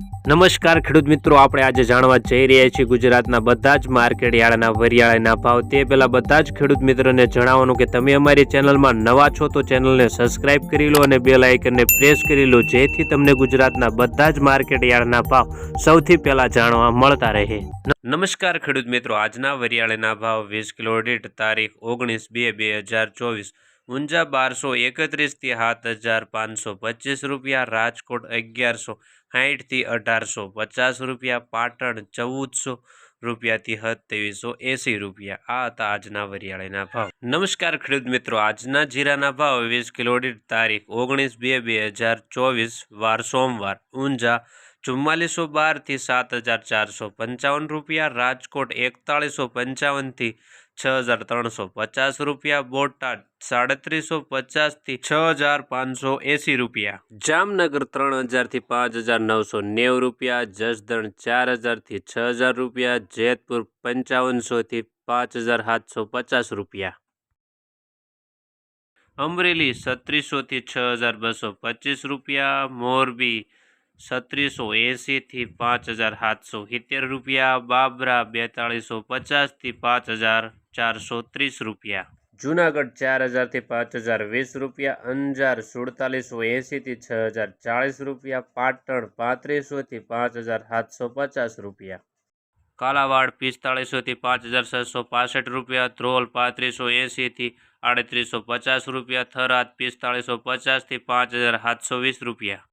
નમસ્કાર ખેડૂત મિત્રો, આપણે આજે જાણવા જઈ રહ્યા છીએ ગુજરાતના બધા જ માર્કેટ યાર્ડના વરિયાળાના ભાવ. તે પહેલાં બધા જ ખેડૂત મિત્રોને જણાવવાનું કે તમે અમારી ચેનલમાં નવા છો તો ચેનલને સબસ્ક્રાઇબ કરી લો અને બેલ આઇકનને પ્રેસ કરી લો, જેથી તમને ગુજરાતના બધા જ માર્કેટ યાર્ડના ભાવ સૌથી પહેલાં જાણવા મળતા રહે. નમસ્કાર ખેડૂત મિત્રો, આજના વરિયાળીના ભાવ વીસ કિલો દીઠ તારીખ ઓગણીસ બે બે હજાર ચોવીસ. ઊંઝા બારસો એકત્રીસથી સાત હજાર પાંચસો પચીસ રૂપિયા, રાજકોટ અગિયારસો સાઠથી અઢારસો પચાસ રૂપિયા, પાટણ ચૌદસો રૂપિયાથી સત્યાવીસો એંસી રૂપિયા. આ હતા આજના વરિયાળીના ભાવ. નમસ્કાર ખેડૂત મિત્રો, આજના જીરાના ભાવ વીસ કિલો તારીખ ઓગણીસ બે બે હજાર ચોવીસ, વાર સોમવાર. ઊંઝા ચુમ્માલીસો બારથી સાત હજાર ચારસો પંચાવન રૂપિયા, રાજકોટ એકતાળીસો પંચાવનથી છ હજાર ત્રણસો પચાસ રૂપિયા, બોટાદ સાડત્રીસો પચાસથી છ હજાર પાંચસો એંસી રૂપિયા. જામનગર ત્રણ હજારથી પાંચ હજાર નવસો નેવું રૂપિયા, જસદણ ચાર હજારથી છ હજાર રૂપિયા, જેતપુર પંચાવનસોથી પાંચ હજાર સાતસો પચાસ રૂપિયા. અમરેલી સત્રીસોથી છ હજાર બસો પચીસ રૂપિયા, મોરબી સત્રીસો એંસીથી પાંચ હજાર સાતસો સિત્તેર રૂપિયા બાબરા બેતાળીસો પચાસથી પાંચ હજાર ચારસો ત્રીસ રૂપિયા. જુનાગઢ ચાર હજારથી પાંચ હજાર વીસ રૂપિયા અંજાર સુડતાલીસો એંસીથી છ હજાર ચાળીસ રૂપિયા પાટણ પાંત્રીસોથી પાંચ હજાર સાતસો પચાસ રૂપિયા. કાલાવાડ પિસ્તાળીસોથી પાંચ હજાર છસો પાસઠ રૂપિયા ધ્રોલ પાંત્રીસો એંસીથી આડત્રીસો પચાસ રૂપિયા થરાદ પિસ્તાળીસો પચાસથી પાંચ હજાર સાતસો વીસ રૂપિયા.